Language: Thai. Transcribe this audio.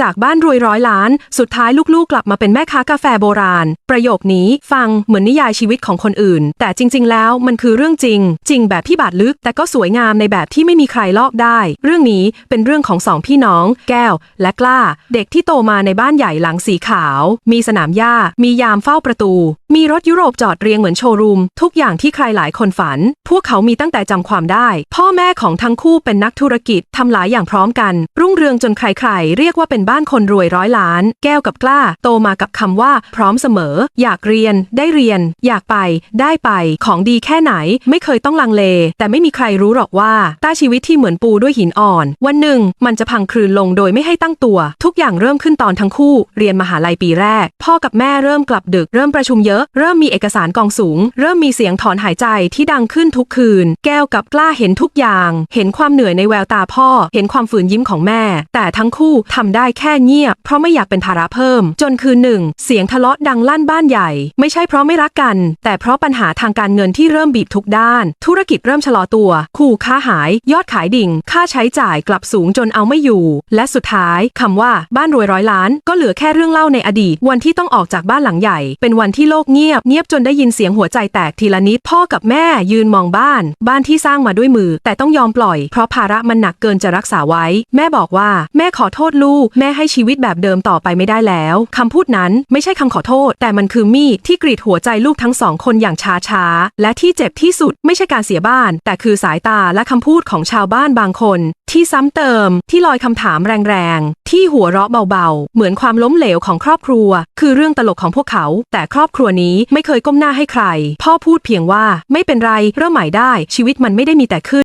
จากบ้านรวยร้อยล้าน สุดท้ายลูกๆ กลับมาเป็นแม่ค้ากาแฟโบราณ ประโยคนี้ฟังเหมือนนิยายชีวิตของคนอื่น แต่จริง ๆ แล้วมันคือเรื่องจริง จริงแบบที่บาดลึก แต่ก็สวยงามในแบบที่ไม่มีใครลอกได้ เรื่องนี้เป็นเรื่องของสองพี่น้อง แก้ว และกล้า เด็กที่โตมาในบ้านใหญ่หลังสีขาว มีสนามหญ้า มียามเฝ้าประตู มีรถยุโรปจอดเรียงเหมือนโชว์รูม ทุกอย่างที่ใครหลายคนฝัน พวกเขามีตั้งแต่จำความได้ พ่อแม่ของทั้งคู่เป็นนักธุรกิจทำหลายอย่างพร้อมกัน รุ่งเรืองจนใครๆ เรียกว่าเป็นบ้านคนรวยร้อยล้าน แก้วกับกล้า โตมากับคำว่า พร้อมเสมอ อยากเรียน ได้เรียน อยากไป ได้ไป ของดีแค่ไหน ไม่เคยต้องลังเล แต่ไม่มีใครรู้หรอกว่าใต้ชีวิตที่เหมือนปูด้วยหินอ่อน วันหนึ่ง มันจะพังคลืนลงโดยไม่ให้ตั้งตัว ทุกอย่างเริ่มขึ้นตอนทั้งคู่ เรียนมหาลัยปีแรก พ่อกับแม่เริ่มกลับดึก เริ่มประชุมเยอะ เริ่มมีเอกสารกองสูง เริ่มมีเสียงถอนหายใจที่ดังขึ้นทุกคืน แก้วกับกล้าเห็นทุกอย่าง เห็นความเหนื่อยในแววตาพ่อ เห็นความฝืนยิ้มของแม่ แต่ทั้งคู่ทำได้แค่เงียบเพราะไม่อยากเป็นภาระเพิ่ม จนคืนหนึ่ง เสียงทะเลาะดังลั่นบ้านใหญ่ ไม่ใช่เพราะไม่รักกัน แต่เพราะปัญหาทางการเงินที่เริ่มบีบทุกด้าน ธุรกิจเริ่มชะลอตัว คู่ค้าหาย ยอดขายดิ่ง ค่าใช้จ่ายกลับสูงจนเอาไม่อยู่ และสุดท้ายคำว่าบ้านรวยร้อยล้าน ก็เหลือแค่เรื่องเล่าในอดีต วันที่ต้องออกจากบ้านหลังใหญ่ เป็นวันที่โลกเงียบเงียบจนได้ยินเสียงหัวใจแตกทีละนิดพ่อกับแม่ยืนมองบ้าน บ้านที่สร้างมาด้วยมือ แต่ต้องยอมปล่อยเพราะภาระมันหนักเกินจะรักษาไว้ แม่บอกว่า แม่ขอโทษลูกแม่ให้ชีวิตแบบเดิมต่อไปไม่ได้แล้วคำพูดนั้นไม่ใช่คำขอโทษ แต่มันคือมีดที่กรีดหัวใจลูกทั้งสองคนอย่างช้าช้าๆ และที่เจ็บที่สุดไม่ใช่การเสียบ้าน แต่คือสายตาและคำพูดของชาวบ้านบางคน ที่ซ้ำเติม ที่ลอยคำถามแรงๆ ที่หัวเราะเบาๆ เหมือนความล้มเหลวของครอบครัว คือเรื่องตลกของพวกเขา แต่ครอบครัวนี้ไม่เคยก้มหน้าให้ใคร พ่อพูดเพียงว่าไม่เป็นไรเริ่มใหม่ได้ชีวิตมันไม่ได้มีแต่ขึ้น